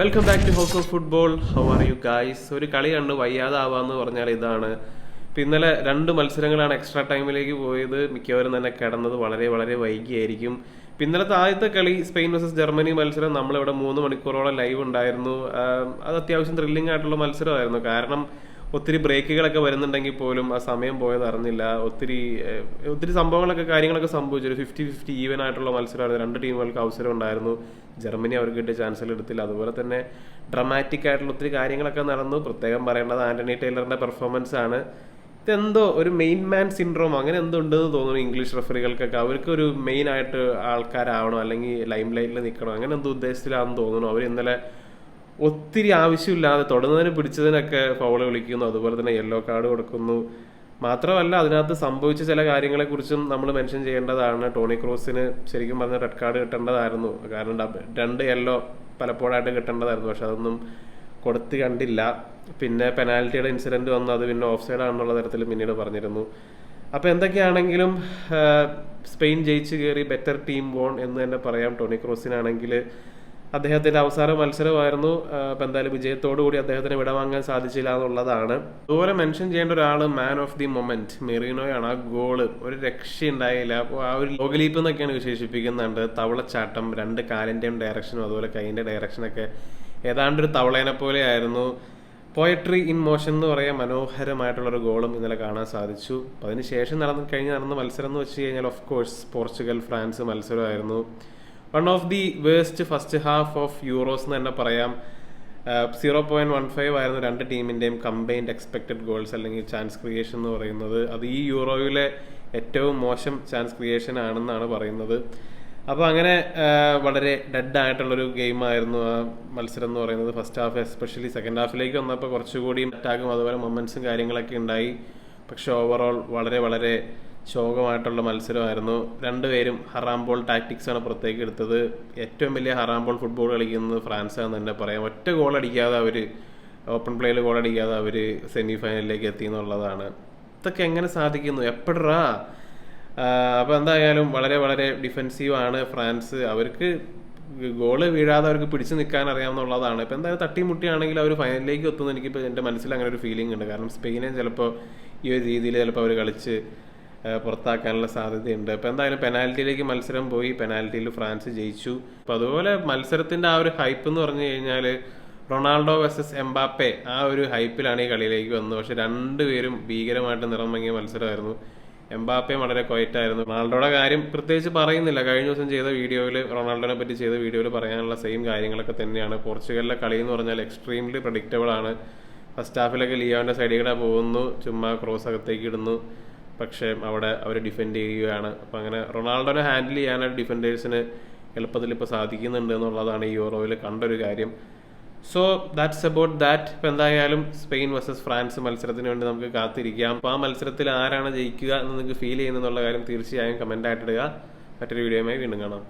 Welcome back to house of football how are you guys ഒരു കളി കണ്ട് വയ്യാതാവാന്ന് പറഞ്ഞാൽ ഇതാണ്. ഇപ്പം ഇന്നലെ രണ്ട് മത്സരങ്ങളാണ് എക്സ്ട്രാ ടൈമിലേക്ക് പോയത്. മിക്കവരും തന്നെ കിടന്നത് വളരെ വളരെ വൈകിയായിരിക്കും. ഇന്നലത്തെ ആദ്യത്തെ കളി സ്പെയിൻ വേഴ്സസ് ജർമ്മനി മത്സരം. നമ്മളിവിടെ മൂന്ന് മണിക്കൂറോളം ലൈവ് ഉണ്ടായിരുന്നു. അത് അത്യാവശ്യം ത്രില്ലിംഗ് ആയിട്ടുള്ള മത്സരമായിരുന്നു. കാരണം ഒത്തിരി ബ്രേക്കുകളൊക്കെ വരുന്നുണ്ടെങ്കിൽ പോലും ആ സമയം പോയത് അറിഞ്ഞില്ല. ഒത്തിരി ഒത്തിരി സംഭവങ്ങളൊക്കെ കാര്യങ്ങളൊക്കെ സംഭവിച്ചു. ഒരു ഫിഫ്റ്റി ഫിഫ്റ്റി ഈവൻ ആയിട്ടുള്ള മത്സരമായിരുന്നു. രണ്ട് ടീമുകൾക്ക് അവസരം ഉണ്ടായിരുന്നു ജർമ്മനി അവർക്ക് കിട്ടിയ ചാൻസൽ എടുത്തില്ല. അതുപോലെ തന്നെ ഡ്രമാറ്റിക് ആയിട്ടുള്ള ഒത്തിരി കാര്യങ്ങളൊക്കെ നടന്നു. പ്രത്യേകം പറയേണ്ടത് ആന്റണി ടൈലറിന്റെ പെർഫോമൻസ് ആണ്. ഇതെന്തോ ഒരു മെയിൻ മാൻ സിൻഡ്രോം അങ്ങനെ എന്തോ ഉണ്ടെന്ന് തോന്നുന്നു ഇംഗ്ലീഷ് റെഫറികൾക്കൊക്കെ അവർക്ക് ഒരു മെയിൻ ആയിട്ട് ആൾക്കാരാവണം അല്ലെങ്കിൽ ലൈം ലൈറ്റിൽ നിൽക്കണം. അങ്ങനെ എന്തോ ഉദ്ദേശത്തിലാണെന്ന് തോന്നുന്നു. അവർ ഇന്നലെ ഒത്തിരി ആവശ്യമില്ലാതെ തൊടുന്നതിന് പിടിച്ചതിനൊക്കെ ഫൗൾ വിളിക്കുന്നു. അതുപോലെ തന്നെ യെല്ലോ കാർഡ് കൊടുക്കുന്നു. മാത്രമല്ല അതിനകത്ത് സംഭവിച്ച ചില കാര്യങ്ങളെക്കുറിച്ചും നമ്മൾ മെൻഷൻ ചെയ്യേണ്ടതാണ്. ടോണി ക്രോസിന് ശരിക്കും പറഞ്ഞ റെഡ് കാർഡ് കിട്ടേണ്ടതായിരുന്നു. കാരണം രണ്ട് യെല്ലോ പലപ്പോഴായിട്ട് കിട്ടേണ്ടതായിരുന്നു. പക്ഷെ അതൊന്നും കൊടുത്ത് കണ്ടില്ല. പിന്നെ പെനാൽറ്റിയുടെ ഇൻസിഡന്റ് വന്നു. അത് പിന്നെ ഓഫ് സൈഡ് ആണെന്നുള്ള തരത്തിൽ പിന്നീട് പറഞ്ഞിരുന്നു. അപ്പോൾ എന്തൊക്കെയാണെങ്കിലും സ്പെയിൻ ജയിച്ചു കയറി ബെറ്റർ ടീം വോൺ എന്ന് തന്നെ പറയാം. ടോണി ക്രോസിനാണെങ്കിൽ അദ്ദേഹത്തിന്റെ അവസാന മത്സരമായിരുന്നു ആ, എന്തായാലും വിജയത്തോടു കൂടി അദ്ദേഹത്തിന് വിടവാങ്ങാൻ സാധിച്ചില്ല എന്നുള്ളതാണ്. അതുപോലെ മെൻഷൻ ചെയ്യേണ്ട ഒരാൾ മാൻ ഓഫ് ദി മൊമെന്റ് മെറീനോയാണ്. ആ ഗോൾ ഒരു രക്ഷയുണ്ടായില്ല. അപ്പോൾ ആ ഒരു ലോകലീപ്പ് എന്നൊക്കെയാണ് വിശേഷിപ്പിക്കുന്നുണ്ട്. തവളച്ചാട്ടം രണ്ട് കാലിന്റെയും ഡയറക്ഷനും അതുപോലെ കൈയിന്റെ ഡയറക്ഷനൊക്കെ ഏതാണ്ട് ഒരു തവളേനെ പോലെയായിരുന്നു. പോയട്രി ഇൻ മോഷൻ എന്ന് പറയാൻ മനോഹരമായിട്ടുള്ളൊരു ഗോളും ഇന്നലെ കാണാൻ സാധിച്ചു. അതിനുശേഷം നടന്ന് കഴിഞ്ഞ് നടന്ന മത്സരം എന്ന് വെച്ച് കഴിഞ്ഞാൽ of course Portugal France മത്സരമായിരുന്നു. One of the worst first half of Euros എന്ന് തന്നെ പറയാം. സീറോ പോയിന്റ് വൺ ഫൈവ് ആയിരുന്നു രണ്ട് ടീമിന്റെയും കമ്പൈൻഡ് എക്സ്പെക്റ്റഡ് ഗോൾസ് അല്ലെങ്കിൽ ചാൻസ് ക്രിയേഷൻ എന്ന് പറയുന്നത്. അത് ഈ യൂറോയിലെ ഏറ്റവും മോശം ചാൻസ് ക്രിയേഷൻ ആണെന്നാണ് പറയുന്നത്. അപ്പോൾ അങ്ങനെ വളരെ ഡെഡ് ആയിട്ടുള്ളൊരു ഗെയിം ആയിരുന്നു ആ മത്സരം എന്ന് പറയുന്നത് ഫസ്റ്റ് ഹാഫ് എസ്പെഷ്യലി സെക്കൻഡ് ഹാഫിലേക്ക് വന്നപ്പോൾ കുറച്ചുകൂടി അറ്റാക്കും അതുപോലെ മൊമെന്റ്സും കാര്യങ്ങളൊക്കെ ഉണ്ടായി. പക്ഷെ ഓവറോൾ വളരെ വളരെ ശോകമായിട്ടുള്ള മത്സരമായിരുന്നു. രണ്ടുപേരും ഹറാം ബോൾ ടാക്ടിക്സാണ് പുറത്തേക്ക് എടുത്തത്. ഏറ്റവും വലിയ ഹറാം ബോൾ ഫുട്ബോൾ കളിക്കുന്നത് ഫ്രാൻസ് ആണെന്ന് തന്നെ പറയാം. ഒറ്റ ഗോൾ അടിക്കാതെ അവർ ഓപ്പൺ പ്ലേയിൽ ഗോൾ അടിക്കാതെ അവർ സെമി ഫൈനലിലേക്ക് എത്തി എന്നുള്ളതാണ്. ഇതൊക്കെ എങ്ങനെ സാധിക്കുന്നു? എപ്പോഴാ അപ്പോൾ എന്തായാലും വളരെ വളരെ ഡിഫെൻസീവ് ആണ് ഫ്രാൻസ്. അവർക്ക് ഗോൾ വീഴാതെ അവർക്ക് പിടിച്ചു നിൽക്കാൻ അറിയാവുന്നതാണ് ഇപ്പം എന്തായാലും തട്ടിമുട്ടിയാണെങ്കിൽ അവർ ഫൈനലിലേക്ക് എത്തുന്നു എനിക്കിപ്പോൾ എന്റെ മനസ്സിൽ അങ്ങനെ ഒരു ഫീലിംഗ് ഉണ്ട്. കാരണം സ്പെയിനെ ചിലപ്പോൾ ഈ ഒരു രീതിയിൽ ചിലപ്പോൾ അവർ കളിച്ച് പുറത്താക്കാനുള്ള സാധ്യതയുണ്ട്. അപ്പോൾ എന്തായാലും പെനാൽറ്റിയിലേക്ക് മത്സരം പോയി. പെനാൽറ്റിയിൽ ഫ്രാൻസ് ജയിച്ചു. അപ്പോൾ അതുപോലെ മത്സരത്തിന്റെ ആ ഒരു ഹൈപ്പ് എന്ന് പറഞ്ഞു കഴിഞ്ഞാൽ റൊണാൾഡോ വേഴ്സസ് എംബാപ്പെ ആ ഒരു ഹൈപ്പിലാണ് ഈ കളിയിലേക്ക് വന്നത്. പക്ഷെ രണ്ടുപേരും ഭീകരമായിട്ട് നിറം മത്സരമായിരുന്നു. എംബാപ്പയും വളരെ ക്വയറ്റായിരുന്നു. റൊണാൾഡോയുടെ കാര്യം പ്രത്യേകിച്ച് പറയുന്നില്ല. കഴിഞ്ഞ ദിവസം ചെയ്ത വീഡിയോയിൽ റൊണാൾഡോനെ പറ്റി ചെയ്ത വീഡിയോയിൽ പറയാനുള്ള സെയിം കാര്യങ്ങളൊക്കെ തന്നെയാണ്. പോർച്ചുഗലിലെ കളി എന്ന് പറഞ്ഞാൽ എക്സ്ട്രീംലി പ്രഡിക്റ്റബിൾ ആണ്. ഫസ്റ്റ് ഹാഫിലൊക്കെ ലിയോന്റെ സൈഡിൽ കൂടെ പോകുന്നു. ചുമ്മാ ക്രോസ് അകത്തേക്ക് ഇടുന്നു. പക്ഷേ അവിടെ അവർ ഡിഫെൻഡ് ചെയ്യുകയാണ്. അപ്പം അങ്ങനെ റൊണാൾഡോനെ ഹാൻഡിൽ ചെയ്യാനായിട്ട് ഡിഫൻഡേഴ്സിന് എളുപ്പത്തിൽ ഇപ്പോൾ സാധിക്കുന്നുണ്ട് എന്നുള്ളതാണ് ഈ യൂറോയിൽ കണ്ടൊരു കാര്യം. സോ ദാറ്റ്സ് അബൌട്ട് ദാറ്റ് ഇപ്പം എന്തായാലും സ്പെയിൻ വേഴ്സസ് ഫ്രാൻസ് മത്സരത്തിന് വേണ്ടി നമുക്ക് കാത്തിരിക്കാം. അപ്പോൾ ആ മത്സരത്തിൽ ആരാണ് ജയിക്കുക എന്ന് നിങ്ങൾക്ക് ഫീൽ ചെയ്യുന്നതെന്നുള്ള കാര്യം തീർച്ചയായും കമന്റ് ആയിട്ടിടുക. മറ്റൊരു വീഡിയോയുമായി വീണ്ടും കാണാം.